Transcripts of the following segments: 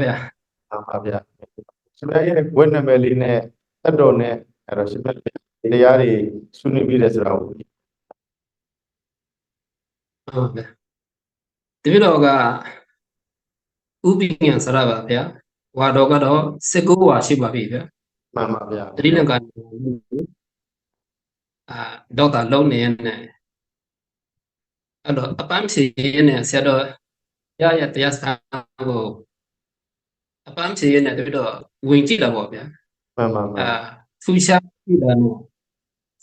ဗျာမှန်ပါဗျာရှင်ဗျာရဲ့ဝက်နံပါတ်လေးနဲ့တက်တော်နဲ့အဲ့တော့ရှင်ဗျာတရားတွေဆွေးနွေးပြီးတယ်ဆိုတာကိုဟုတ်ဗျာတပည့်တော်ကဥပိညာစရပါဗျာဝါတော်ကတော့19ဝါရှိပါပြီဗျာမှန်ပါဗျာတတိလင်္ကာအာဒေါက်တာလုံးနေနဲ့အဲ့တော့အပန်းဖြေနဲ့ဆရာတော်ရရတရားစခန်းကို အပန်းဖြေနဲ့တပည့်တော်ဝင်ကြည့်လာပေါ့ဗျာမှန်ပါမှန်အာဖူရှာကြည့်လာတော့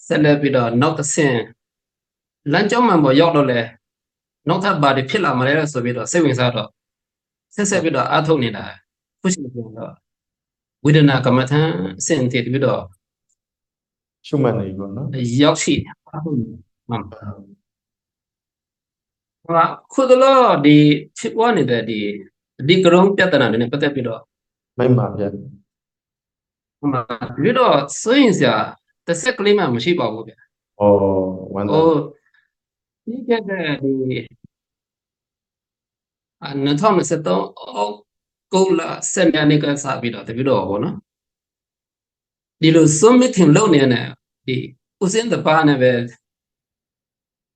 ဆက်လက်ပြီးတော့နောက်တစ်ဆင့်လမ်းကြောင်းမှန်ပေါ်ရောက်တော့လဲနောက်ထပ်ဘာတွေဖြစ်လာမလဲဆိုပြီးတော့စိတ်ဝင်စားတော့ဆက်ဆက်ပြီးတော့အားထုတ်နေတာခုရှိနေတော့ဝေဒနာကမ္မထံအဆင့်တည်ပြီးတော့ရှုမှတ်နေပြီပေါ့နော်ရောက်ရှိနေအားထုတ်နေမှန်ပါဟာခုတလောဒီဖြစ်ပေါ်နေတဲ့ဒီ ဒီကရုံးပြဿနာတွေနဲ့ပတ်သက်ပြီးတော့မှန်ပါဗျာဟိုမှာပြီးတော့စိုးရင်စရာတစ်ဆက်ကလေးမှမရှိပါဘူးဗျဩဝမ်းသာဟိုဒီကတဲ့ဒီအ2023အောက်ကုလာစက်မြန်နေကစားပြီးတော့တပြီးတော့ဗောနော်ဒီလို submitting လုပ်နေနေဒီဦးစင်းတပါနဲ့ပဲ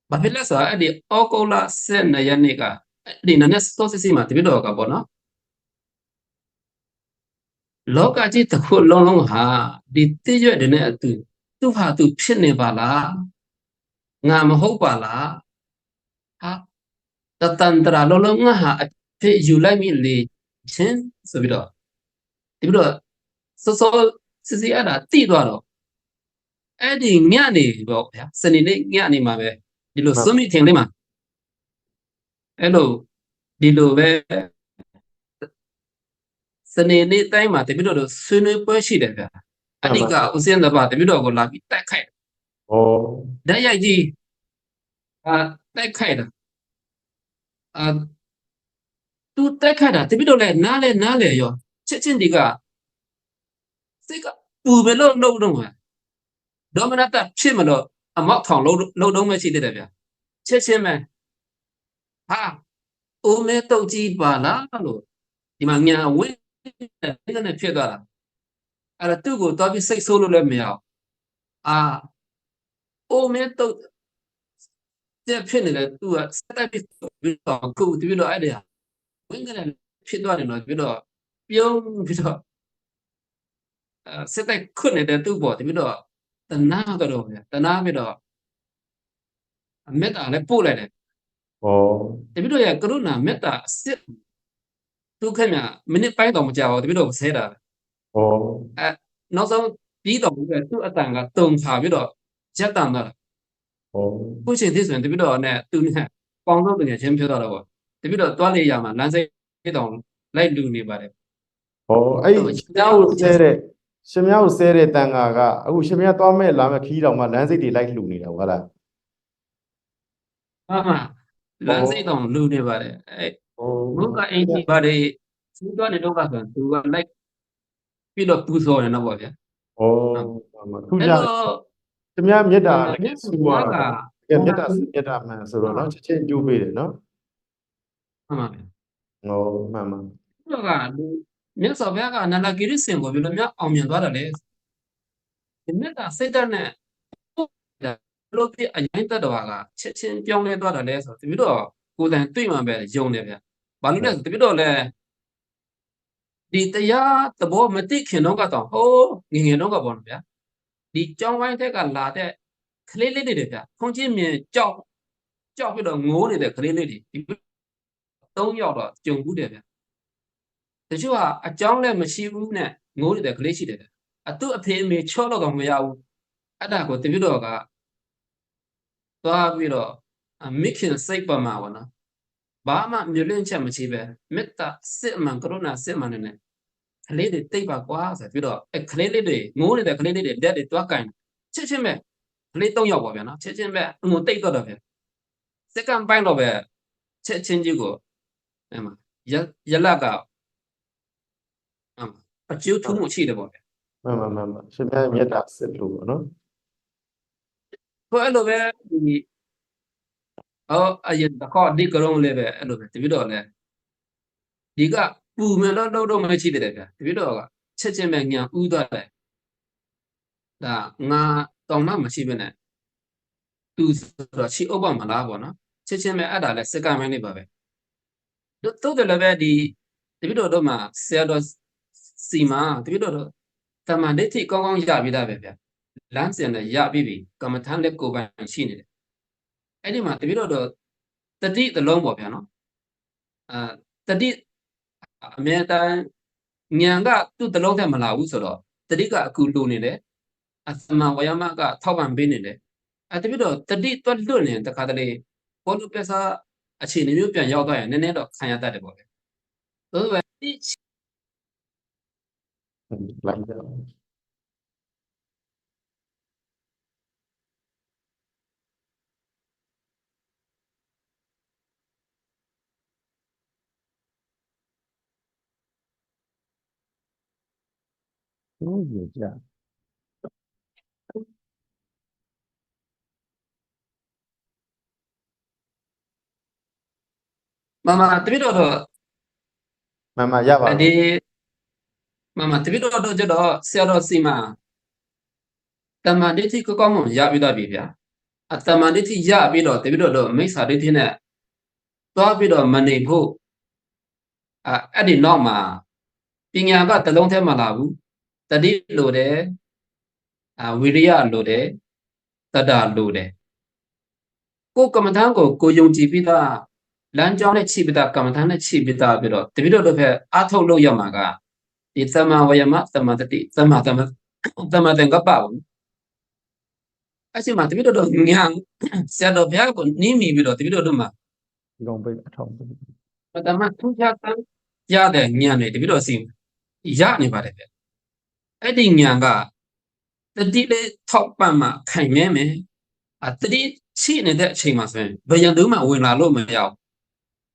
ဘာဖြစ်လဲဆိုတော့အဲ့ဒီအောက်ကုလာစက်နေရနေက အဲ့ဒီနည်းနည်းစောစစ်စီမှာတပြီးတော့ကဗောနော်လောကကြီးတစ်ခုလုံးလုံးဟာဒီတည့်ရွက်တွေနဲ့အတူသူ့ဟာသူဖြစ်နေပါလားငါမဟုတ်ပါလားဟာတတန်တရာလုံးလုံးငါဟာအဖြစ်ယူလိုက်မိလေချင်းဆိုပြီးတော့ဒီပြီးတော့စောစောစစ်စစ်အဲ့ဒါတိသွားတော့အဲ့ဒီညနေပေါ့ဗျာစနေနေ့ညနေမှာပဲဒီလိုစွန့်မိထင်လေးမှာ အဲ့လိုဒီလိုပဲစနေနေ့တိုင်းမှာတပိတော့ဆွေးနွေးပွဲရှိတယ်ဗျာအဓိကဥစဉ်တပါတပိတော့ကိုလာပြီးတိုက်ခိုက်ဩဓာတ်ရိုက်ကြီးအာတက်ခိုက်တာအာသူတက်ခိုက်တာတပိတော့လဲနားလဲနားလဲရောချက်ချင်းဒီကစိတ်ကပူပဲလို့လုံးတော့မှာဒေါမနတဖြစ်မလို့အမောက်ထောင်လုံးလုံးတော့မရှိသေးတယ်ဗျာချက်ချင်းပဲ ဟာအိုမဲတုတ်ကြီးပါလားလို့ဒီမှာညာဝင်းနဲ့နဲ့ဖြစ်သွားတာအဲ့ဒါသူ့ကိုတော့ပြီးစိတ်ဆိုးလို့လည်းမရအောင်အာအိုမဲတော့တဲ့ဖြစ်နေတယ်သူကစက်တက်ပြီးတော့ကိုယ်ပြီးတော့အဲ့ဒါဝင်ကနေဖြစ်သွားတယ်နော်ပြီးတော့ပြုံးပြီးတော့အဲစက်တက်ခွနေတဲ့သူ့ပေါ်ပြီးတော့တနာကတော့ဗျာတနာပြီးတော့အမေတ္တာလည်းပို့လိုက်တယ် ဩတပြီးတော့ရကရုဏာမေတ္တာအစစ်သူခင်ဗျမိနစ်ပိုင်းတော့မကြောက်ဘူးတပြီးတော့ဆဲတာဩနောက်ဆုံးပြီးတော့ပြီးတော့သူ့အတန်ကတုံခါပြီးတော့ရက်တန်သွားတာဩခုချိန်ထိဆိုရင်တပိတော့နဲ့သူနဲ့ပေါင်းတော့တကယ်ချင်းပြောတော့တော့တပိတော့တွားလေရမှာလမ်းစိတ်တောင်လိုက်လူနေပါတယ်ဩအဲ့ရှင်များကိုဆဲတဲ့ရှင်များကိုဆဲတဲ့တန်ဃာကအခုရှင်များသွားမဲ့လာမဲ့ခီးတော်မှာလမ်းစိတ်တွေလိုက်လှူနေတာဟုတ်လားဟာမှာ လမ်းစိတ်တောင်လူနေပါတယ်အဲဩဘုကအင်ကြီးပါတယ်သူတွားနေတော့ကဆိုသူကလိုက်ပြီးတော့ပူဇော်နေတော့ဗောဗျာဩမှန်ပါသူအဲ့ကြတော့ရှင်များမေတ္တာမြလည်းတ်ဆူစွာပါကတကယ်မေတ္တာမေတ္တာမှန်ဆိုတော့နော်ချက်ချင်းကြိုးပေးတယ်နော်မှန်ပါဗျာဩမှန်ပါသူကလူမြတ်စွာဘုရားကနန္ဒဂိရိစင်ကိုဘယ်လိုများအောင်မြင်သွားတယ်လဲဒီမြတ်ကစိတ်ဓာတ်နဲ့ လို့ပြအရင်တက်တော်ကချက်ချင်းပြောင်းလဲသွားတယ်လဲဆိုတော့တပိတော့ကိုယ်တိုင်တွေ့မှပဲယုံတယ်ဗျာဘာလို့လဲဆိုတပိတော့လဲဒီတရားသဘောမသိခင်တော့ကတော့ဟိုးငငယ်တော့ကပေါ့နော်ဗျာဒီကြောင်းဝိုင်းထက်ကလာတဲ့ကလေးလေးတွေဗျာခွန်ချင်းမြင်ကြောက်ကြောက်ပြီးတော့ငိုးနေတဲ့ကလေးလေးတွေဒီသုံးယောက်တော့ကြုံဘူးတယ်ဗျာတချို့ကအကြောင်းလည်းမရှိဘူးနဲ့ငိုးနေတဲ့ကလေးရှိတယ်အတူအဖေအမေချော့တော့တော့မရဘူးအဲ့ဒါကိုတပြည့်တော့က သွားပြီးတော့အမိခင်စိတ်ပမာဝနော်ဘာမှမြလင့်ချက်မရှိပဲမေတ္တာစစ်မှန်ကရုဏာစစ်မှန်နဲ့ကလေးတွေတိတ်ပါကွာဆိုပြီးတော့အဲကလေးလေးတွေငိုးနေတဲ့ကလေးလေးတွေလက်တွေတွားကင်ချက်ချင်းပဲကလေး၃ယောက်ပါဗျာနော်ချက်ချင်းပဲအငိုတိတ်တော့တော့ဗျာစက္ကန့်ပိုင်းတော့ပဲချက်ချင်းကြီးကိုအဲ့မှာရရလက်ကအကျိုးထူးမှုရှိတယ်ပေါ့ဗျာမှန်ပါမှန်ပါရှင်များမေတ္တာစစ်လို့ပေါ့နော်။ ကိုအဲ့လိုပဲဒီအော်အရင်တစ်ခေါက်ဒီကရုံးလေးပဲအဲ့လိုပဲတပိတော့လဲဒီကပူမယ်လို့လို့တော့မရှိသေးတယ်ဗျာတပည့်တော်ကချက်ချင်းပဲညာဥသွားတယ်ဒါငါတောင်မှမရှိဘဲနဲ့သူဆိုတော့ချီအုပ်ပါမလားပေါ့နော်ချက်ချင်းပဲအဲ့ဒါလဲစကမိုင်းနေပါပဲတို့တို့တယ်လည်းပဲဒီတပည့်တော်တို့မှာဆရာတော်စီမာတပည့်တော်တို့တမန်ဒိဋ္ဌိကောင်းကောင်းရပြီးသားပဲဗျာ လမ်းစဉ်နဲ့ရပြီးပြီကမ္မထမ်းလက်ကိုယ်ပိုင်ရှိနေတယ်အဲ့ဒီမှာတပည့်တော်တို့တတိတလုံးပေါ့ဗျာနော်အာတတိအမြဲတမ်းဉာဏ်ကသူ့တလုံးထဲမလာဘူးဆိုတော့တတိကအခုလိုနေတယ်အသမဝယမကထောက်ပံ့ပေးနေတယ်အဲတပည့်တော်တတိတွတ်လွတ်နေတခါတလေဘောလူပက်စာအခြေအနေမျိုးပြန်ရောက်သွားရင်နည်းနည်းတော့ခံရတတ်တယ်ပေါ့ဗျာသို့သော်ဒီ က်ကြဟုတ်ပြီကြာမမတပည့်တော်တော့မမရပါဒီဘူးမမတပည့်တော်တော့ကျတော့ဆရာတော်စီမာတမန်ဒိဋ္ဌိကောကောင်းမှရပြီးတော့ပြီဗျာအတမန်ဒိဋ္ဌိရပြီးတော့တပည့်တော်တော့မိစ္ဆာဒိဋ္ဌိနဲ့သွားပြီးတော့မနေဖို့အဲအဲ့ဒီနောက်မှာပညာကတစ်လုံးထဲမလာဘူး တတိလိုတယ်အဝိရိယလိုတယ်တတ္တလိုတယ်ကိုယ်ကမ္မထံကိုကိုယုံကြည်ပြီးသားလမ်းကြောင်းနဲ့ချိပြီးသားကမ္မထံနဲ့ချိပြီးသားပြီးတော့တပည့်တော်တို့ဖက်အာထုတ်လို့ရမှာကဒီသမဝယမသမတတိသမသမသမတင်္ကပ္ပဘူးအဲ့ဒီမှာတပည့်တော်တို့ညာဆရာတော်ဘုရားကိုနီးမိပြီးတော့တပည့်တော်တို့မှာဒီကောင်ပိတ်အထောက်ပိတ်ပထမထူးခြားတဲ့ရတဲ့ဉာဏ်တွေတပည့်တော်စီရနေပါတယ်ဗျ အဲ့ဒီဉာဏ်ကတတိလေးထောက်ပံ့မှခိုင်မြဲမယ်အတတိရှိနေတဲ့အချိန်မှာဆိုရင်ဘယ်ရန်သူမှဝင်လာလို့မရဘူး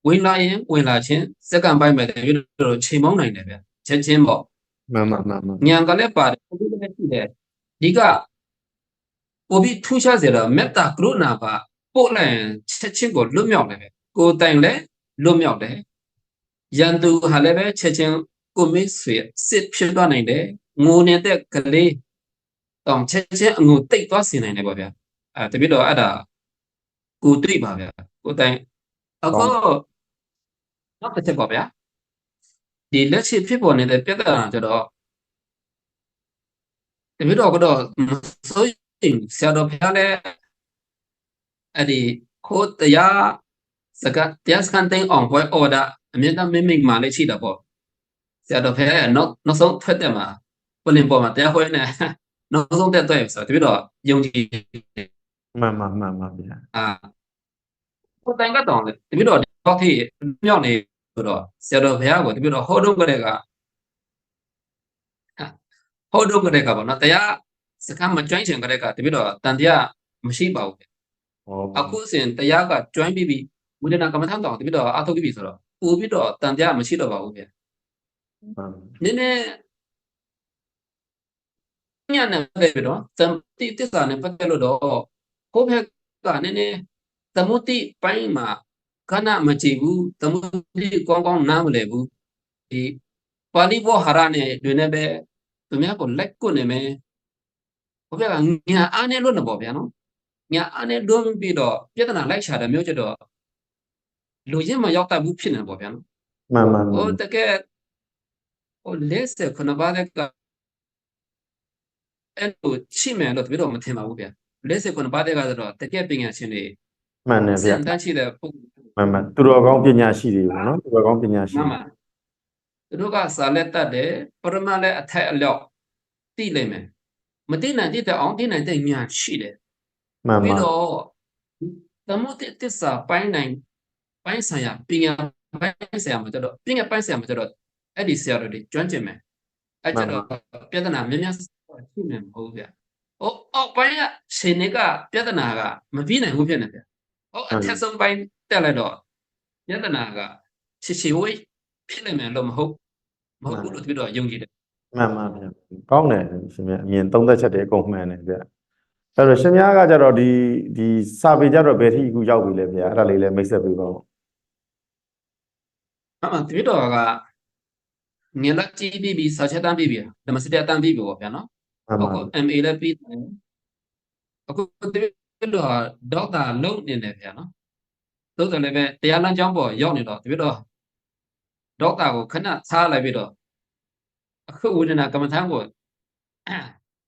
ဝင်လာရင်ဝင်လာချင်းစက္ကန့်ပိုင်းပဲတပည့်တော်ချိန်မောင်းနိုင်တယ်ဗျချက်ချင်းပေါ့မမမမဉာဏ်ကလည်းပါတယ်ဘုရားလည်းရှိတယ်ဒီကပိုပြီးထူးခြားစေတော့မေတ္တာကရုဏာပါပို့လိုက်ရင်ချက်ချင်းကိုလွတ်မြောက်တယ်ပဲကိုယ်တိုင်လည်းလွတ်မြောက်တယ်ရန်သူဟာလည်းပဲချက်ချင်းကိုမိတ်ဆွေစစ်ဖြစ်သွားနိုင်တယ် ငိုနေတဲ့ကလေးတောင်ချက်ချင်းအငိုတိတ်သွားစေနိုင်တယ်ပေါ့ဗျာအဲတပိတော့အဲ့ဒါကိုတွေ့ပါဗျာကိုယ်တိုင်အခုနောက်တစ်ချက်ပေါ့ဗျာဒီလက်ရှိဖြစ်ပေါ်နေတဲ့ပြဿနာကြတော့တပည့်တော်ကတော့မစိုးရင်ဆရာတော်ဘုရားလည်းအဲ့ဒီခိုးတရားစကားတရားစကန်တဲ့အောင်ပွဲအော်ဒါအမြဲတမ်းမိမိမှလည်းရှိတာပေါ့ဆရာတော်ဘုရားရဲ့နောက်နောက်ဆုံးထွက်တဲ့မှာ ပလင်ပေါ်မှာတရားဟောနေနောက်ဆုံးတက်တော့ဆိုတော့တပည့်တော်ယုံကြည်မမမမဗျာအာကိုယ်တိုင်ကတော့လေတပည့်တော်တော့ထိမြောက်နေဆိုတော့ဆရာတော်ဘုရားကိုတပည့်တော်ဟောတော့ကြတဲ့ကဟောတော့ကြတဲ့ကပေါ့နော်တရားစကားမကျွမ်းချင်ကြတဲ့ကတပည့်တော်တန်တရားမရှိပါဘူးဟောအခုစဉ်တရားကကျွမ်းပြီးပြီဝိဒနာကမ္မထံတောင်တပည့်တော်အထုတ်ပြီးပြီဆိုတော့ပို့ပြီးတော့တန်တရားမရှိတော့ပါဘူးဗျနည်းနည်း ညနေပဲပြီးတော့တမ်တိတစ္ဆာနဲ့ပတ်သက်လို့တော့ဟိုဘက်ကနည်းနည်းသမုတိပိုင်းမှာခဏမကြည့်ဘူးသမုတိကောင်းကောင်းနားမလည်ဘူးဒီပါဠိဘောဟာရနဲ့တွင်နေပဲသူများကိုလက်ကွနေမယ်ဟိုဘက်ကညာအားနဲ့လို့နေပေါ့ဗျာနော်ညာအနေလွန်ပြီးတော့ပြဿနာလိုက်ရှာတဲ့မျိုးကျတော့လူရင်းမရောက်တတ်ဘူးဖြစ်နေပေါ့ဗျာနော်မမမဟိုတကယ်ဟိုလက်စခုနပါတဲ့က အဲ့လိုချိမယ်လို့တပည့်တော်မထင်ပါဘူးဗျာလက်စခုနပါတဲ့ကဆိုတော့တကယ်ပညာရှင်တွေမှန်တယ်စဗျာင်တန်းရှိတဲ့ပုဂ္ဂိုလ်မမသူတော်ကောင်းပညာရှိတွေပေါ့နော်သူတော်ကောင်းပညာရှိမှန်ပါသူတို့ကစာလက်တတ်တယ်ပရမတ်လည်းအထက်အလျောက်သိလိမ့်မယ်မသိနိုင်တဲ့အောင်သိနိုင်တဲ့ညာရှိတယ်မှန်ပါပြီးတော့သမုဒ္ဒတစ္ဆာပိုင်းနိုင်ပိုင်းဆိုင်ရာပညာပိုင်းဆိုင်ရာမှာကျတော့ပညာပိုင်းဆိုင်ရာမှာကျတော့အဲ့ဒီဆရာတော်တွေကျွမ်းကျင်မယ်အဲ့ကျတော့ပြဿနာများများ ရှိနေမှာမဟုတ်ဗျာ။ဟိုအောက်ပိုင်းကရှင်နေကပြဿနာကမပြီးနိုင်ဘူးဖြစ်နေဗျာ။ဟိုအထက်ဆုံးပိုင်းတက်လိုက်တော့ပြဿနာကချစ်ချီဝေးဖြစ်နေမယ်လို့မဟုတ်မဟုတ်ဘူးလို့သူတို့ယုံကြည်တယ်မှန်ပါဗျာကောင်းတယ်ရှင်ဗျာအမြင်သုံးသက်ချက်တွေအကုန်မှန်တယ်ဗျာအဲ့တော့ရှင်များကကြတော့ဒီဒီစာပေကြတော့ဘယ်ထိအခုရောက်ပြီလဲဗျာအဲ့ဒါလေးလည်းမိတ်ဆက်ပေးပါဦး။အမှသူတို့ကငယ်လက်ကြီးပြီးပြီးစာချက်တန်းပြီးပြီဓမ္မစတရားတန်းပြီးပြီပေါ့ဗျာနော်မှန်ပါ အခု MA လည်းပြီးတယ်အခုတပည့်တော်ဒေါက်တာလုံးနေတယ်ဗျာနော်သို့တော်လည်းပဲတရားလမ်းကြောင်းပေါ်ရောက်နေတော့တပည့်တော်ဒေါက်တာကိုခဏထားလိုက်ပြီးတော့အခုဝိဒနာကမ္မထံကို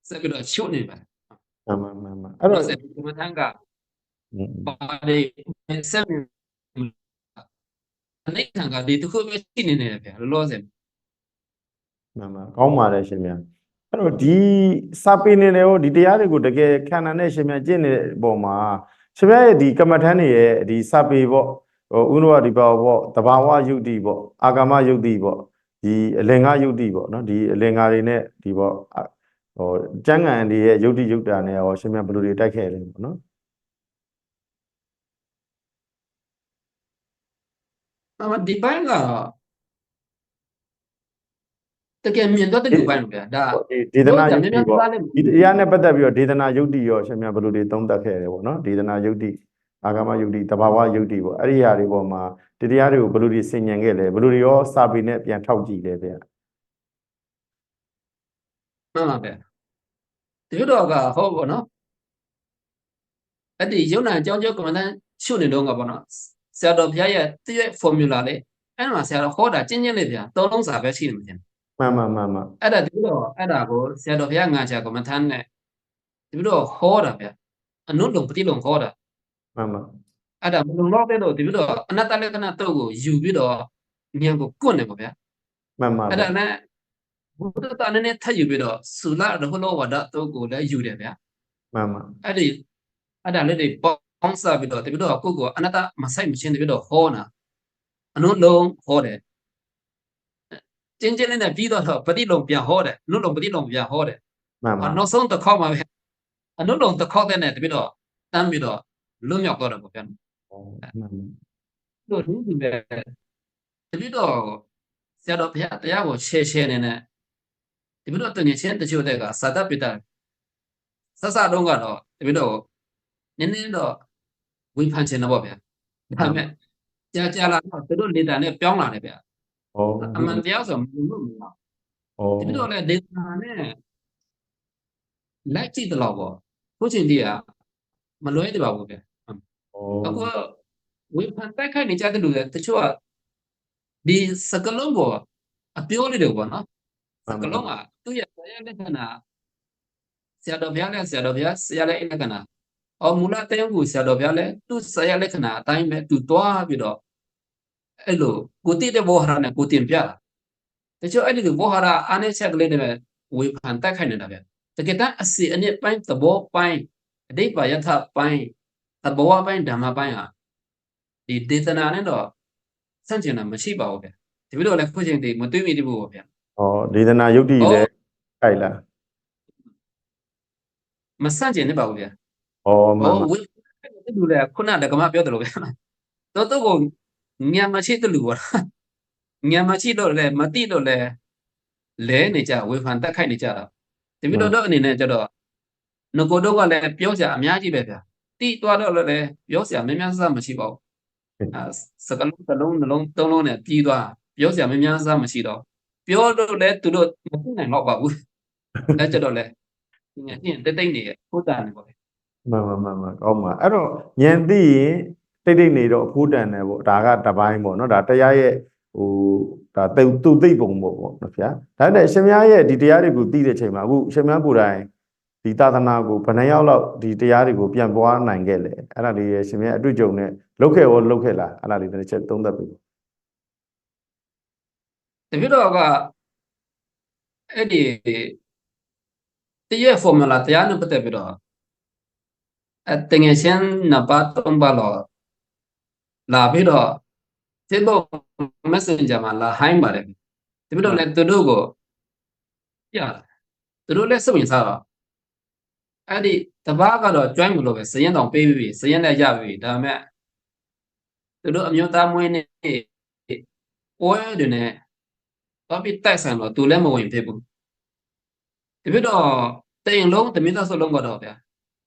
ဆက်ပြီးတော့ချုပ်နေပါမှန်ပါမှန်ပါအဲ့တော့ဆက်ကမ္မထံကอืมပါတယ်ဆက်အနေခံကဒီတစ်ခုပဲရှိနေနေတယ်ဗျာလောလောဆယ်မှန်ပါကောင်းပါတယ်ရှင်များ အဲ့တော့ဒီစာပေနေတယ်ဟောဒီတရားတွေကိုတကယ်ခန္ဓာနဲ့ရှင်များကျင့်နေတဲ့ပုံမှာရှင်များရဲ့ဒီကမ္မထန်တွေရဲ့ဒီစာပေပေါ့ဟိုဥနဝဒီပါပေါ့တဘာဝယုတ်တိပေါ့အာဂမယုတ်တိပေါ့ဒီအလင်္ဂယုတ်တိပေါ့နော်ဒီအလင်္ဂါတွေနဲ့ဒီပေါ့အဟိုကျမ်းဂန်တွေရဲ့ယုတ်တိယုတ်တာနဲ့ရောရှင်များဘယ်လိုတွေတိုက်ခဲ့လဲပေါ့နော်အမဒီပိုင်းက တကယ်မြင်တော့တဲ့လူပိုင်းလို့ဗျာဒါဟိုဒီဒေသနာယုတ်တိများပေါ့များလည်းဒီတရားနဲ့ပတ်သက်ပြီးတော့ဒေသနာယုတ်တိရောရှင်များဘယ်လိုတွေသုံးသပ်ခဲ့တယ်ပေါ့နော်ဒေသနာယုတ်တိအာဂမယုတ်တိတဘာဝယုတ်တိပေါ့အဲ့ဒီဟာတွေပေါ်မှာဒီတရားတွေကိုဘယ်လိုတွေဆင်ញံခဲ့လဲဘယ်လိုတွေရောစာပေနဲ့ပြန်ထောက်ကြည့်လဲဗျာမှန်ပါဗျာဒီလိုတော့ကဟုတ်ပါနော်အဲ့ဒီယုံနာအကြောင်းကျိုးကမ္မဋ္ဌာန်းရှုနေတော့ကပေါ့နော်ဆရာတော်ဘုရားရဲ့တည့်ရဲ့ formula လေးအဲ့မှာဆရာတော်ဟောတာကျင့်ကျင့်လေးဗျာသုံးလုံးစာပဲရှိနေမှာတင် မှန်မှန်မှန်မှန်အဲ့ဒါဒီလိုတော့အဲ့ဒါကိုဆရာတော်ဘုရားငါချာကမ္မဋ္ဌာန်းနဲ့ဒီလိုတော့ဟောတာဗျာအနုလုံပတိလုံဟောတာမှန်မှန်အဲ့ဒါမလုံလောက်တဲ့တော့ဒီလိုတော့အနတ္တလက္ခဏာတုတ်ကိုယူပြီးတော့ဉာဏ်ကိုကွတ်နေပါဗျာမှန်မှန်အဲ့ဒါနဲ့ဘုဒ္ဓတာနဲ့ထပ်ယူပြီးတော့သုလရဟလောဝဒတုတ်ကိုလည်းယူတယ်ဗျာမှန်မှန်အဲ့ဒီအဲ့ဒါလေးတွေပေါင်းစားပြီးတော့တပိတော့ကိုယ့်ကိုအနတ္တမဆိုင်မချင်းတပိတော့ဟောနာအနုလုံးဟောတယ် ကျင်းကျင်းလေးနဲ့ပြီးတော့ပฏิလုံပြန်ဟောတယ်အနုလုံးပฏิလုံပြန်ဟောတယ်မှန်မှန်နောက်ဆုံးတစ်ခေါက်မှာပဲအနုလုံးတစ်ခေါက်တဲ့နဲ့တပိတော့တန်းပြီးတော့လွတ်မြောက်တော့တယ်ပေါ့ဗျာမှန်မှန်တို့ဒီဒီပဲတပိတော့ဆရာတော်ဘုရားတရားကိုရှယ်ရှယ်နေနဲ့တပိတော့တငယ်ချင်းတချို့တဲ့ကသာတပိတဆက်စတော့ကတော့တပိတော့နည်းနည်းတော့ဝိဖန်ချင်တော့ဗျာဒါပေမဲ့ကြာကြာလာတော့သူတို့လေတာနဲ့ပြောင်းလာတယ်ဗျာဟော အမှန်တရားဆိုမလို့မလို့ဟောတပိတော့လည်းဒေသနာနဲ့လိုက်ကြည့်တော့ပေါ့ခုချိန်တည်းကမလွဲသေးပါဘူးဗျာဟောအခုဝေဖန်တိုက်ခိုက်နေကြတဲ့လူတွေတချို့ကဒီစကလုံးကိုအပြောလေးတွေပေါ့နော်စကလုံးကသူ့ရဲ့ဆရာလက္ခဏာဆရာတော်ဘုရားလည်းဆရာတော်ဘုရားဆရာလည်းလက္ခဏာအော်မူလတဲယုံကိုဆရာတော်ဘုရားလည်းသူ့ဆရာလက္ခဏာအတိုင်းပဲသူတွားပြီးတော့ အဲ့လိုကိုတိတဲ့ဘောဟာရနဲ့ကိုတင်ပြတာတချို့အဲ့ဒီဘောဟာရအားနည်းချက်ကလေးတွေပဲဝေဖန်တိုက်ခိုက်နေတာဗျတကယ်တမ်းအစီအနစ်ပိုင်းသဘောပိုင်းအတိပ္ပယထပိုင်းသဘောပိုင်းဓမ္မပိုင်းဟာဒီဒေသနာနဲ့တော့ဆန့်ကျင်တာမရှိပါဘူးဗျာဒီလိုလည်းခုချိန်တည်းမတွေးမိသေးဘူးပေါ့ဗျာဟောဒေသနာယုတ်တိလည်းကြိုက်လားမဆန့်ကျင်နေပါဘူးဗျာဟောမှန်ဟောမှန်ဝိဒီလိုလည်းခုနတကမပြောတယ်လို့ဗျာတော့တော့ ကိုညံမရှိတဲ့လူပါညံမရှိတော့လည်းမတိတော့လည်းလဲနေကြဝေဖန်တက်ခိုက်နေကြတာဒီလိုတော့အနေနဲ့ကျတော့ငကိုတော့ကလည်းပြောစရာအများကြီးပဲဗျာတိသွားတော့လည်းပြောစရာမများများစားမရှိပါဘူးအဲစကလုံးတစ်လုံးနှလုံးသုံးလုံးနဲ့ပြီးသွားပြောစရာမများစားမရှိတော့ပြောလို့လည်းသူတို့မသိနိုင်တော့ပါဘူးအဲကြတော့လေညညတိတ်တိတ်နေဟိုတာနေပါပဲမှန်မှန်မှန်မှန်ကောင်းပါအဲ့တော့ဉာဏ်သိရင် တိတ်တိတ်နေတော့အဖိုးတန်တယ်ပေါ့ဒါကတပိုင်းပေါ့နော်ဒါတရားရဲ့ဟိုဒါသူသူသိပ်ပုံပေါ့ပေါ့နော်ဗျာဒါနဲ့ရှင်များရဲ့ဒီတရားတွေကိုသိတဲ့ချိန်မှာအခုရှင်များကိုယ်တိုင်ဒီသာသနာကိုဘယ်နှယောက်လောက်ဒီတရားတွေကိုပြန်ပွားနိုင်ခဲ့လဲအဲ့ဒါလေးရဲ့ရှင်များအတွေ့အကြုံနဲ့လောက်ခဲ့ရောလောက်ခဲ့လားအဲ့ဒါလေးတစ်ချက်သုံးသပ်ပြီတပြည့်တော့ကအဲ့ဒီတရဲ့ formula တရားနဲ့ပတ်သက်ပြီးတော့အတငယ်ချင်းနပါတ်သုံးပါတော့ လာပြီးတော့ Facebook Messenger မှာလာဟိုင်းပါတယ်တပြည့်တော့လည်းသူတို့ကိုပြတယ်သူတို့လည်းစိတ်ဝင်စားတော့အဲ့ဒီတပားကတော့ join မလို့ပဲစရင်တောင်ပေးပြီးပြီစရင်လည်းရပြီဒါပေမဲ့သူတို့အမျိုးသားမွေးနေ့ပွဲတွေနဲ့တော့ပြီးတိုက်ဆိုင်တော့သူလည်းမဝင်ဖြစ်ဘူးဒီပြတော့တိမ်လုံးတမင်းသားစလုံးကတော့ဗျာ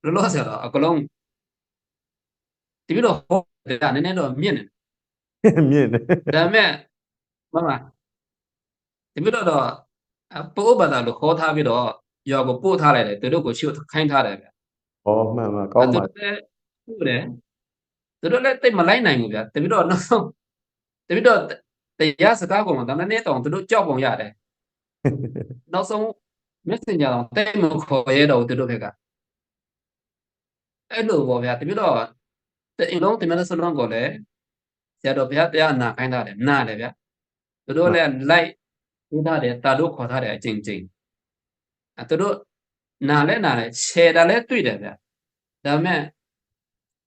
လောလောဆယ်တော့အကလုံးဒီပြတော့ဟော ဒါနည်းနည်းတော့မြင့်နေမြင့်တယ်ဒါပေမဲ့မမတပည့်တော်တော့အပိုးဘာသာလို့ခေါ်ထားပြီးတော့ရွာကိုပို့ထားလိုက်တယ်သူတို့ကိုရှုခိုင်းထားတယ်ဗျဟောမှန်မှန်ကောင်းပါသူတို့လည်းဟုတ်တယ်သူတို့လည်းတိတ်မလိုက်နိုင်ဘူးဗျတပည့်တော်နောက်ဆုံးတပည့်တော်တရားစကားပုံမှာဒါနဲ့တောင်သူတို့ကြောက်ပုံရတယ်နောက်ဆုံး messenger တော့တိတ်မခေါ်ရတော့ဘူးသူတို့ဘက်ကအဲ့လိုပေါ့ဗျာတပည့်တော် တအိမ်လုံးတင်မလို့စလုံးကိုလည်းဆရာတော်ဘုရားတရားနာခိုင်းထားတယ်နားတယ်ဗျသူတို့လည်းလိုက်ပြီးထားတယ်တာတို့ခေါ်ထားတယ်အကျဉ်းချင်းအဲသူတို့နားလဲနားလဲ share တာလဲတွေ့တယ်ဗျဒါပေမဲ့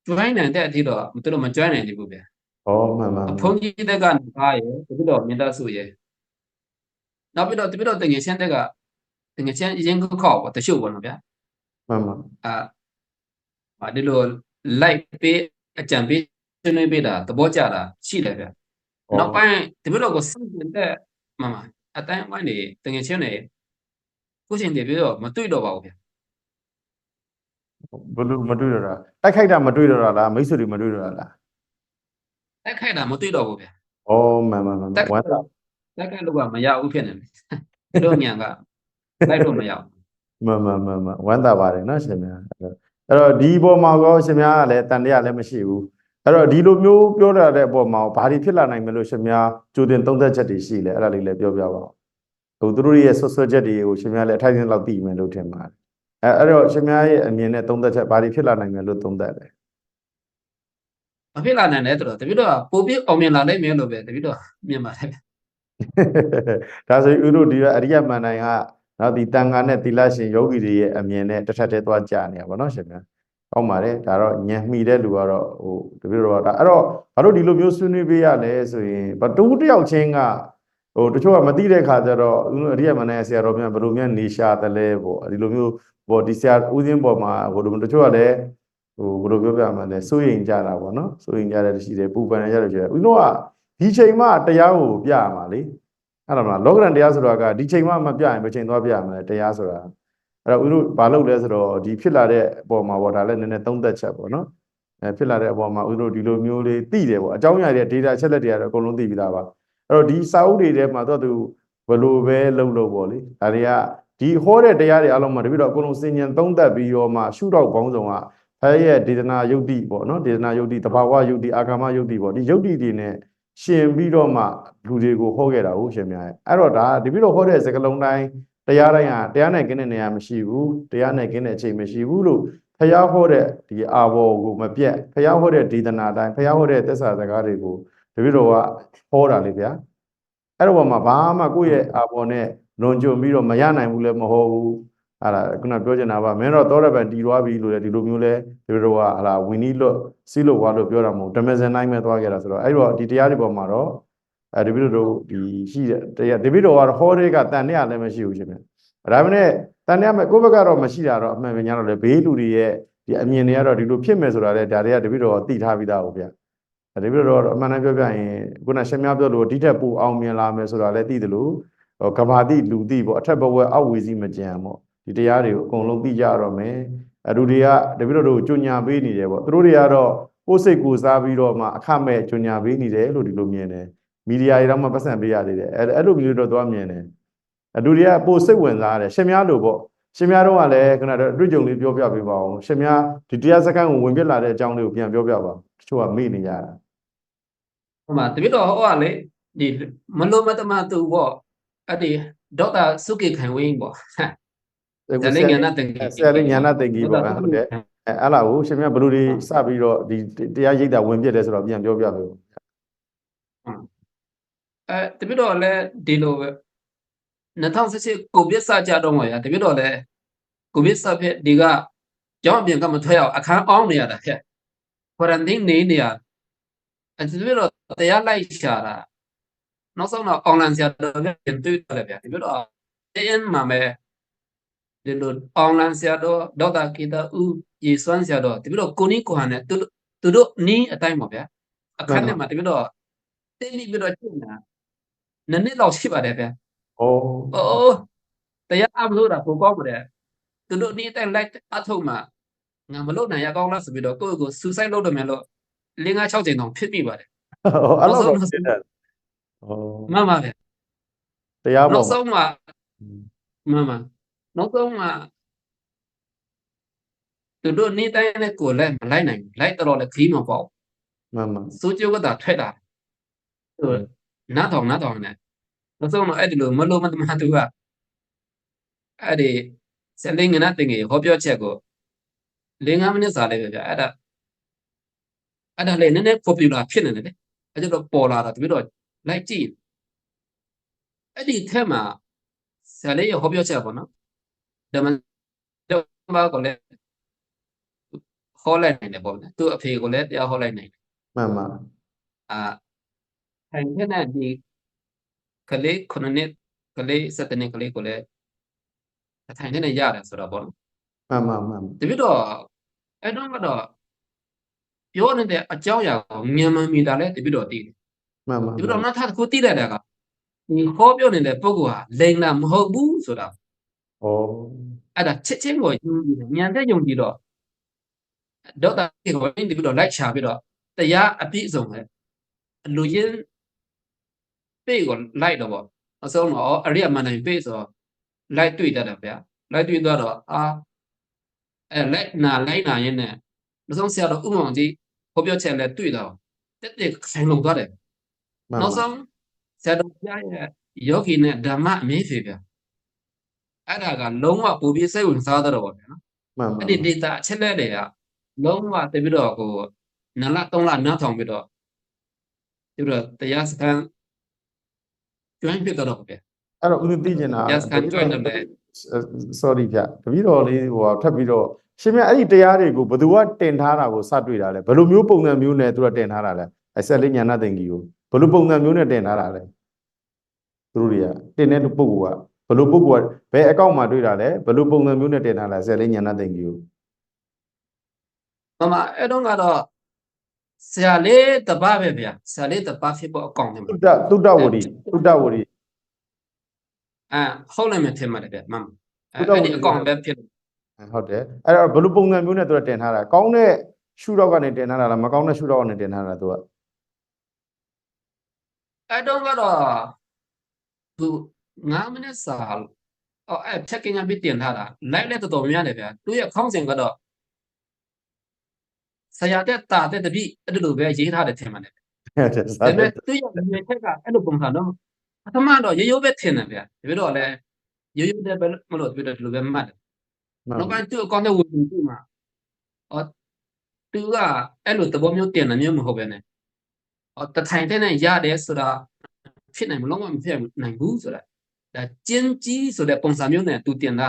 join နိုင်တဲ့အထိတော့သူတို့မ join နိုင်သေးဘူးဗျဟောမှန်မှန်အဖုန်းကြီးတက်ကနေပါရယ်တပိတော့မြင်တတ်စုရယ်နောက်ပြီးတော့တပိတော့တငယ်ချင်းတက်ကတငယ်ချင်းရင်ခောက်ပေါ့တရှုပ်ပေါ့နော်ဗျာမှန်မှန်အာအာဒီလို like ပေး အကြံပေးဆွေးနွေးပေးတာသဘောကျတာရှိတယ်ဗျာနောက်ပိုင်းတပိတော့ကိုစိတ်ဝင်တဲ့မမအတိုင်းဝိုင်းနေတငယ်ချင်းတွေကိုချင်းတွေပြီးတော့မတွေ့တော့ပါဘူးဗျာဘလို့မတွေ့တော့တာတိုက်ခိုက်တာမတွေ့တော့တာလားမိတ်ဆွေတွေမတွေ့တော့တာလားတက်ခိုက်တာမတွေ့တော့ဘူးဗျာဩမှန်မှန်မှန်တက်ဝမ်းသာတက်ခိုက်လို့ကမရဘူးဖြစ်နေတယ်တို့ညံကလိုက်လို့မရဘူးမှန်မှန်မှန်မှန်ဝမ်းသာပါတယ်နော်ရှင်များ အဲ့တော့အဲ့တော့ဒီအပေါ်မှာကောရှင်များကလည်းတန်တရားလည်းမရှိဘူးအဲ့တော့ဒီလိုမျိုးပြောရတဲ့အပေါ်မှာဘာတွေဖြစ်လာနိုင်မလို့ရှင်များကြိုတင်သုံးသက်ချက်တွေရှိလဲအဲ့ဒါလေးလည်းပြောပြပါဦးဟိုသူတို့ရဲ့ဆွဆွချက်တွေကိုရှင်များလည်းအထိုက်အထင်းလောက်သိမယ်လို့ထင်ပါတယ်အဲ့အဲ့တော့ရှင်များရဲ့အမြင်နဲ့သုံးသက်ချက်ဘာတွေဖြစ်လာနိုင်မယ်လို့သုံးသက်လဲမဖြစ်လာနိုင်တယ်ဆိုတော့တပိတော့ပိုပြီးအောင်မြင်လာနိုင်မယ်လို့ပဲတပိတော့မြင်ပါတယ်ဗျဒါဆိုရင်ဥတို့ဒီကအရိယမန္တန်က နော်ဒီတန်ခါနဲ့သီလရှင်ယောဂီတွေရဲ့အမြင်နဲ့တစ်ထပ်တည်းသွားကြာနေရပါတော့ရှင်များကောင်းပါတယ်ဒါတော့ညံမှီတဲ့လူကတော့ဟိုတပည့်တော်ကဒါအဲ့တော့ဘာလို့ဒီလိုမျိုးဆွေးနွေးပေးရလဲဆိုရင်ဘာတူတယောက်ချင်းကဟိုတချို့ကမသိတဲ့ခါကျတော့ဥတို့အရိယမန္တန်ရဲ့ဆရာတော်များဘယ်လိုများနေရှာတယ်လဲပေါ့ဒီလိုမျိုးပေါ့ဒီဆရာဦးစင်းပေါ်မှာဟိုတချို့ကလည်းဟိုဘယ်လိုပြောပြမှာလဲစိုးရင်ကြတာပေါ့နော်စိုးရင်ကြတဲ့ရှိတယ်ပူပန်ကြတယ်ရှိတယ်ဥတို့ကဒီချိန်မှတရားကိုပြရမှာလေ အဲ့ဒါမှလောကရန်တရားဆိုတာကဒီချိန်မှမပြရင်ဘယ်ချိန်သွားပြရမလဲတရားဆိုတာအဲ့တော့ဦးတို့ဘာလုပ်လဲဆိုတော့ဒီဖြစ်လာတဲ့အပေါ်မှာပေါ့ဒါလည်းနည်းနည်းသုံးသက်ချက်ပေါ့နော်အဲဖြစ်လာတဲ့အပေါ်မှာဦးတို့ဒီလိုမျိုးလေးသိတယ်ပေါ့အကြောင်းအရာတွေ data ချက်လက်တွေကတော့အကုန်လုံးသိပြီးသားပါအဲ့တော့ဒီစာအုပ်တွေထဲမှာတော့သူဘယ်လိုပဲလုပ်လို့ပေါ့လေဒါတွေကဒီဟောတဲ့တရားတွေအလုံးမှာတပိတော့အကုန်လုံးစင်ញံသုံးသက်ပြီးတော့မှရှုတော့ပေါင်းစုံကဖဲရဲ့ဒေသနာယုတ်တိပေါ့နော်ဒေသနာယုတ်တိတဘာဝယုတ်တိအာဂမယုတ်တိပေါ့ဒီယုတ်တိတွေနဲ့ ရှင်ပြီးတော့မှလူတွေကိုဟောခဲ့တာဟုတ်ရှင်များရဲ့အဲ့တော့ဒါဒီပြီးတော့ဟောတဲ့စကားလုံးတိုင်းတရားတိုင်းဟာတရားနဲ့ကင်းတဲ့နေရာမရှိဘူးတရားနဲ့ကင်းတဲ့အချိန်မရှိဘူးလို့ဖះဟောတဲ့ဒီအာဘောကိုမပြတ်ဖះဟောတဲ့ဒေသနာတိုင်းဖះဟောတဲ့သက်စာစကားတွေကိုတပည့်တော်ကဟောတာလေဗျာအဲ့တော့ဘာမှဘာမှကိုယ့်ရဲ့အာဘောနဲ့လွန်ကျွံပြီးတော့မရနိုင်ဘူးလည်းမဟုတ်ဘူး အဲ့ဒါခုနပြောချင်တာပါမင်းတော့သောရပန်တီသွားပြီလို့လေဒီလိုမျိုးလဲတပည့်တော်ကဟာလာဝီနီလွတ်စီလို့ဝါလို့ပြောတာမဟုတ်ဓမ္မစင်တိုင်းပဲသွားခဲ့တာဆိုတော့အဲ့တော့ဒီတရားတွေပေါ်မှာတော့အဲဒီပြီးတော့ဒီရှိတဲ့တရားဒီပြီးတော့ကတော့ဟောတဲ့ကတန်တဲ့လည်းမရှိဘူးရှင်ဗျဒါပေမဲ့တန်တဲ့မဲ့ကိုယ့်ဘက်ကတော့မရှိတာတော့အမှန်ပဲညာတော့လေဘေးလူတွေရဲ့ဒီအမြင်တွေကတော့ဒီလိုဖြစ်မယ်ဆိုတာလေဒါတွေကတပြီးတော့သိထားပြီးသားဟုတ်ဗျဒီပြီးတော့အမှန်တမ်းပြောပြရင်ခုနရှင်များပြောလို့ဒီထက်ပိုအောင်မြင်လာမယ်ဆိုတာလည်းသိတယ်လို့ကဘာတိလူသိပေါ့အထက်ဘဝအောက်ဝေစီမကြံပေါ့ ဒီတရားတွေကိုအကုန်လုံးသိကြရတော့မယ်အလူတွေကတပည့်တော်တို့ကြွညာပေးနေတယ်ပေါ့သူတို့တွေကတော့ကိုယ်စိတ်ကိုစားပြီးတော့မှအခမဲ့ကြွညာပေးနေတယ်လို့ဒီလိုမြင်တယ်မီဒီယာတွေတော့မှပတ်စံပေးရသေးတယ်အဲအဲ့လိုမျိုးတော့သွားမြင်တယ်အလူတွေကပိုစိတ်ဝင်စားတယ်ရှင်များလို့ပေါ့ရှင်များတော့ကလည်းခဏတော့အတွေ့အကြုံလေးပြောပြပေးပါအောင်ရှင်များဒီတရားစခန်းကိုဝင်ပြလာတဲ့အကြောင်းလေးကိုပြန်ပြောပြပါတချို့ကမေ့နေကြတာဟိုမှာတပိတော့ဟောကလေဒီမလို့မတမတူပေါ့အဲ့ဒီဒေါက်တာစုကေခိုင်ဝင်းပေါ့ ဒါလေးညာနာတင်ကြီးဆရာလေးညာနာတင်ကြီးပေါ့ဟုတ်ကဲ့အဲအဲ့လာကိုရှင်များဘယ်လိုတွေစပြီးတော့ဒီတရားရိပ်တာဝင်ပြတယ်ဆိုတော့ပြန်ပြောပြပေးဦးအဲတပိတော့လည်းဒီလိုပဲ2018ကိုဗစ်စကြတော့မှာရတပိတော့လည်းကိုဗစ်စဖြစ်ဒီကကျောင်းအပြင်ကမထွက်အောင်အခန်းအောင်းနေရတာဖြစ် quarantine နေနေရအဲတပိတော့တရားလိုက်ရှာတာနောက်ဆုံးတော့ online ဆရာတော်ပြန်တွေ့တယ်ဗျာတပိတော့အင်းမှာပဲ ဒီလို online ဆရာတော်ဒေါက်တာကေတာဦးရေစွမ်းဆရာတော်တပိတော့ကိုနီကိုဟန်နဲ့သူတို့သူတို့နီးအတိုင်းပါဗျာအခန်းထဲမှာတပိတော့တင်းပြီးတော့ကျင့်တာနည်းနည်းလောက်ရှိပါတယ်ဗျာဩအိုးတရားအမလို့တာပိုကောင်းပါတယ်သူတို့နေ့တိုင်းလိုက်အထုံးမှာငါမလုပ်နိုင်ရကောင်းလားဆိုပြီးတော့ကိုယ့်ကိုယ်စူဆိုက်လုပ်တယ်မယ်လို့၄၅၆ချိန်တောင်ဖြစ်ပြီပါတယ်အဲ့လိုတော့ဖြစ်တယ်ဩမှန်ပါဗျတရားနောပေါ်က်ဆုံးမှမှန် မှန်နောက်ဆုံးမှသူတို့နေတိုင်းနဲ့ကိုယ်လည်းမလိုက်နိုင်ဘူးလိုက်တော့လည်းခီးမပေါ့မှန်မှန်စိုးကျိုးကသာထွက်တာသူနားထောင်နားထောင်နေနောက်ဆုံးတော့အဲ့ဒီလိုမလို့မတမသူကအဲ့ဒီစလင်းငနာတင်ကြီးဟောပြောချက်ကို၄၅မိနစ်စာလေးပဲဗျအဲ့ဒါအဲ့ဒါလေးနည်းနည်း popular ဖြစ်နေတယ်လေအဲ့ဒါတော့ပေါ်လာတာတပြီးတော့လိုက်ကြည့်အဲ့ဒီထဲမှာဆရာလေးရဟောပြောချက်ပေါ့နော် ဓမ္မတော့ဘာကိုလဲဟောလိုက်နိုင်တယ်ပေါ့နော်သူ့အဖေကိုလည်းတရားဟောလိုက်နိုင်တယ်မှန်မှန်အာထိုင်ခဲ့တဲ့ဒီကလေးခုနှစ်နှစ်ကလေးစက်တနှစ်ကလေးကိုလည်းထိုင်နေရတယ်ဆိုတော့ပေါ့နော်မှန်မှန်မှန်တပြည့်တော့အဲ့တော့ကတော့ပြောနေတဲ့အကြောင်းအရာကိုမြန်မာမီတာလည်းတပြည့်တော့တည်တယ်မှန်မှန်တပြည့်တော့နောက်ထပ်တစ်ခုတည်လိုက်တာကဒီဟောပြောနေတဲ့ပုဂ္ဂိုလ်ဟာလိန်တာမဟုတ်ဘူးဆိုတာဩ အဲ့ဒါချစ်ချင်းကိုယုံကြည်တယ်ဉာဏ်တဲ့ယုံကြည်တော့ဒေါက်တာဒီကိုတပြည့်တော့လိုက်ချပြီးတော့တရားအပြည့်အစုံပဲလူရင်းပေကိုလိုက်တော့ပေါ့အဆုံးတော့အရိယာမန္တန်ပေဆိုတော့လိုက်တွေ့တတ်တယ်ဗျာလိုက်တွေ့သွားတော့အာအဲလိုက်နာလိုက်နာရင်းနဲ့မဆုံးဆရာတော်ဥမ္မောင်ကြီးဟောပြောချက်လည်းတွေ့တော့တက်တက်ဆိုင်လုံသွားတယ်မှန်နောက်ဆုံးဆရာတော်ဘုရားရဲ့ယောဂီနဲ့ဓမ္မအမေးဖြေဗျာ အဲ့ဒါကလုံးဝပူပြီးစိတ်ဝင်စားတော့ပေါ့ဗျာနော်မှန်မှန်အဲ့ဒီ data အချက်လက်တွေကလုံးဝတပြီးတော့ကိုနလ3လနားထောင်ပြီးတော့ပြီးတော့တရားစခန်း join ဖြစ်တော့ဗျာအဲ့တော့ဦးသိသိကျင်တာ Yes, can join them လေ sorry ဗျတပည့်တော်လေးဟိုထပ်ပြီးတော့ရှင်မြတ်အဲ့ဒီတရားတွေကိုဘယ်သူကတင်ထားတာကိုစတွေ့တာလဲဘယ်လိုမျိုးပုံစံမျိုးနဲ့သူကတင်ထားတာလဲအဆက်လေးညာနာတင်ကြီးကိုဘယ်လိုပုံစံမျိုးနဲ့တင်ထားတာလဲသူတို့တွေကတင်တဲ့ပုဂ္ဂိုလ်က ဘယ်လိုပုဂ္ဂိုလ်ကဘယ်အကောင့်မှာတွေ့တာလဲဘယ်လိုပုံစံမျိုးနဲ့တင်ထားလဲဆက်လေးညာနာတင်ကြီးကိုမမအဲ့တော့ကတော့ဆရာလေးတပတ်ပဲဗျာဆရာလေးတပတ်ဖြစ်ဖို့အကောင့်တယ်မှာတုဒ္ဒတုဒ္ဒဝရီတုဒ္ဒဝရီအဲဟုတ်နိုင်မယ်ထင်ပါတယ်ဗျာမမဘုရားအဲ့ဒီဝိနည်းအကောင့်ပဲဖြစ်တယ်ဟုတ်တယ်အဲ့တော့ဘယ်လိုပုံစံမျိုးနဲ့သူကတင်ထားတာကောင်းတဲ့ရှုတော့ကနေတင်ထားတာလားမကောင်းတဲ့ရှုတော့ကနေတင်ထားတာသူကအဲ့တော့ကတော့သူ 9မိနစ်စာအော်အဲ့ချက်ကင်းရပြီးတင်ထားတာလိုက်လက်တော်တော်များတယ်ဗျာသူရဲ့ခေါင်းစဉ်ကတော့ဆရာတက်တာတဲ့တပိအဲ့ဒီလိုပဲရေးထားတယ်ထင်ပါတယ်ဟုတ်တယ်ဒါစာပေတမဲ့ယ်သူရဲ့ငွေချက်ကအဲ့လိုပုံစံတော့ပထမတော့ရိုးရိုးပဲထင်တယ်ဗျာဒါပြီးတော့လည်းရိုးရိုးတဲ့ပဲမလို့ပြတော့ဒီလိုပဲမှတ်တယ်နောက်ပိုင်းသူ့အကောင့်ထဲဝင်ကြည့်မှာအော်သူကအဲ့လိုသဘောမျိုးတင်တယ်မျိုးမဟုတ်ပဲနဲ့အော်တထိုင်တဲ့နဲ့ရတယ်ဆိုတာဖြစ်နိုင်မလုံးဝမဖြစ်နိုင်ဘူးဆိုတာဒါ ကျင်းကြီးဆိုတဲ့ပုံစံမျိုးနဲ့သူတင်တာ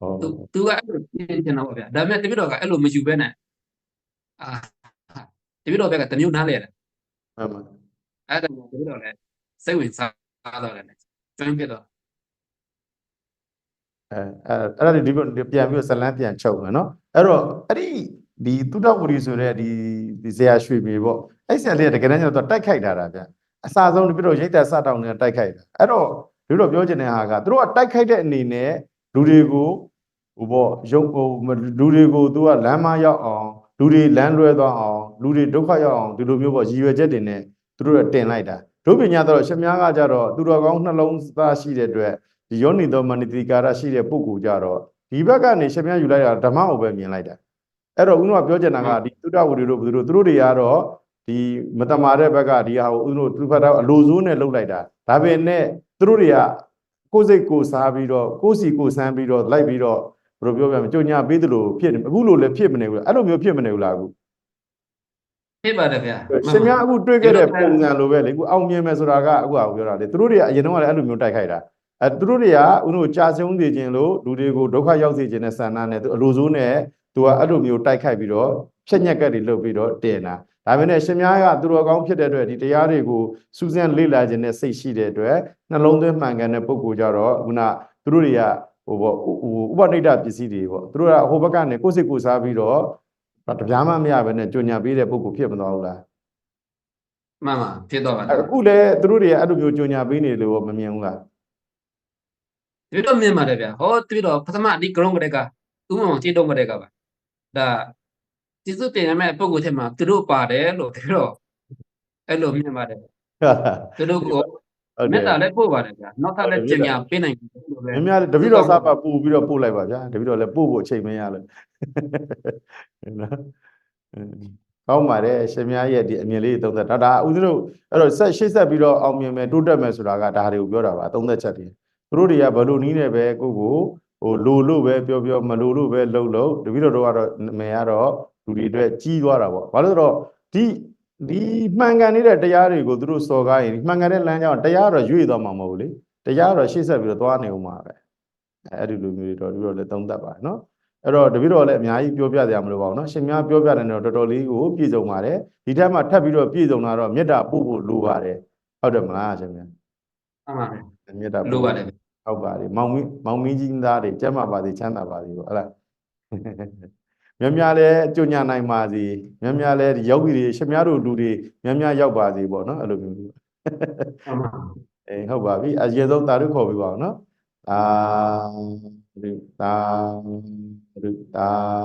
ဟုတ်သူသူကအဲ့လိုတင်တင်တော့ဗျာဒါပေမဲ့တပိတော့ကအဲ့လိုမယူပဲနဲ့အာတပိတော့ဘက်ကတမျိုးနားလေတယ်မှန်ပါအဲ့ဒါမျိုးတပိတော့လည်းစိတ်ဝင်စားတော့တယ်ကျွမ်းဖြစ်တော့အဲအဲအဲ့ဒါတွေဒီဘက်ပြန်ပြီးတော့ဇလန်းပြန်ချုပ်မယ်နော်အဲ့တော့အဲ့ဒီဒီတုဒ္ဒဝရီဆိုတဲ့ဒီဒီဇေယျရွှေမြေပေါ့အဲ့ဆရာလေးကတကယ်တမ်းကျတော့တိုက်ခိုက်ထားတာဗျအစားဆုံးဒီပြီးတော့ရိတ်တဲ့စတောင်းနေတာတိုက်ခိုက်တာအဲ့တော့ ဒီလိုပြောချင်တဲ့ဟာကသူတို့ကတိုက်ခိုက်တဲ့အနေနဲ့လူတွေကိုဟိုပေါ့ရုပ်ဟိုလူတွေကိုသူကလမ်းမရောက်အောင်လူတွေလမ်းလွဲသွားအောင်လူတွေဒုက္ခရောက်အောင်ဒီလိုမျိုးပေါ့ရည်ရွယ်ချက်တွေနဲ့သူတို့ကတင်လိုက်တာဒုပညာတော့ရှင်များကကြတော့သူတော်ကောင်းနှလုံးသားရှိတဲ့အတွက်ဒီယောနိသောမနတိကာရရှိတဲ့ပုဂ္ဂိုလ်ကြတော့ဒီဘက်ကနေရှင်မြတ်ယူလိုက်တာဓမ္မကိုပဲမြင်လိုက်တာအဲ့တော့ဦးတို့ကပြောချင်တာကဒီသုဒ္ဓဝရီတို့ဘယ်သူတို့သူတို့တွေကတော့ဒီမတမာတဲ့ဘက်ကဒီဟာကိုဦးတို့သူဖတ်တော့အလိုစိုးနဲ့လှုပ်လိုက်တာဒါပေမဲ့ သူတို့တွေကကိုယ်စိတ်ကိုယ်စားပြီးတော့ကိုယ်စီကိုယ်ဆန်းပြီးတော့လိုက်ပြီးတော့ဘယ်လိုပြောပြမလဲကြုံညာပေးသလိုဖြစ်နေအခုလိုလည်းဖြစ်မနေဘူးလားအဲ့လိုမျိုးဖြစ်မနေဘူးလားအခုဖြစ်ပါတယ်ဗျာရှင်များအခုတွေ့ခဲ့တဲ့ပုံစံလိုပဲလေအခုအောင်မြင်မယ်ဆိုတာကအခုကပြောတာလေသူတို့တွေကအရင်တော့လည်းအဲ့လိုမျိုးတိုက်ခိုက်တာအဲသူတို့တွေကဦးတို့ကြာရှုံးစေခြင်းလို့လူတွေကိုဒုက္ခရောက်စေခြင်းနဲ့ဆန္ဒနဲ့သူအလိုစိုးနဲ့သူကအဲ့လိုမျိုးတိုက်ခိုက်ပြီးတော့ဖြက်ညက်ကက်တွေလုပ်ပြီးတော့တင်တာ ဒါပေမဲ့ရှင်များကသူတော်ကောင်းဖြစ်တဲ့အတွက်ဒီတရားတွေကိုစူးစမ်းလေ့လာခြင်းနဲ့စိတ်ရှိတဲ့အတွက်နှလုံးသွင်းမှန်ကန်တဲ့ပုဂ္ဂိုလ်ကြတော့ခုနသူတို့တွေကဟိုပေါ့ဟိုဥပနိဒပစ္စည်းတွေပေါ့သူတို့ကဟိုဘက်ကနေကိုယ်စိတ်ကိုယ်စားပြီးတော့တပြားမှမရဘဲနဲ့ကြွညာပေးတဲ့ပုဂ္ဂိုလ်ဖြစ်မသွားဘူးလားမှန်ပါဖြစ်တော့ပါအဲ့အခုလည်းသူတို့တွေကအဲ့လိုမျိုးကြုံညာပေးနေတယ်လို့မမြင်ဘူးလားဒီတော့မြင်ပါတယ်ဗျာဟောဒီတော့ပထမဒီ ground ကလေးကဥမမောင်ကြည့်တော့ကလေးကပါဒါ ကျေစုတင်ရမယ့်ပုံကိုထဲမှာသူတို့ပါတယ်လို့ဒီတော့အဲ့လိုမြင်ပါတယ်သူတို့ကိုဟုတ်တမေယ်တ္တာလည်းပို့ပါတယ်ဗျာနောက်ထပ်လည်းဟုတ်ကျတယ်င်ညာပေးနိုင်တယ်လို့ပဲများများတပည့်တော်စားပါပို့ပြီးတော့ပို့လိုက်ပါဗျာတပည့်တော်လည်းပို့ဖို့အချိန်မရလို့နော်အင်းကောင်းပါတယ်ရှင်များရဲ့ဒီအမြင်လေးသုံးသက်ဒါဒါဦးဇင်းတို့အဲ့တော့ဆက်ရှေ့ဆက်ပြီးတော့အောင်မြင်မယ်တိုးတက်မယ်ဆိုတာကဒါတွေကိုပြောတာပါသုံးသက်ချက်တွေသူတို့တွေကဘယ်လိုနည်းနဲ့ပဲကိုယ့်ကိုဟိုလိုလို့ပဲပြောပြောမလိုလို့ပဲလှုပ်လို့တပည့်တော်တို့ကတော့မယ်ကတော့ လူတွေအတွက်ကြီးသွားတာပေါ့ဘာလို့လဲဆိုတော့ဒီဒီမှန်ကန်နေတဲ့တရားတွေကိုသူတို့စော်ကားရင်မှန်ကန်တဲ့လမ်းကြောင်းတရားတော့ရွေ့သွားမှာမဟုတ်ဘူးလေတရားတော့ရှေ့ဆက်ပြီးတော့သွားနေဦးမှာပဲအဲ့ဒီလိုမျိုးတွေတော့ပြီးတော့လည်းသုံးသပ်ပါတယ်နော်အဲ့တော့တပည့်တော်လည်းအများကြီးပြောပြကြရမလို့ပါဘူးနော်ရှင်များပြောပြတယ်တော့တော်တော်လေးကိုပြည့်စုံပါတယ်ဒီထက်မှထပ်ပြီးတော့ပြည့်စုံလာတော့မေတ္တာပို့ဖို့လိုပါတယ်ဟုတ်တယ်မလားရှင်များမှန်ပါတယ်မေတ္တာလိုပါတယ်ဟုတ်ပါတယ်မောင်မင်းမောင်မင်းကြီးသားတွေကျမ်းမာပါစေချမ်းသာပါစေပေါ့ဟုတ်လား များများလဲကြုံညာနိုင်ပါစေများများလဲယောဂီတွေရှင်များတို့လူတွေများများရောက်ပါစေပေါ့နော်အဲ့လိုမျိုးမျိုးအေးဟုတ်ပါပြီအရင်ဆုံးတာတို့ခေါ်ပြီးပါအောင်နော်အာရုတာရုတာ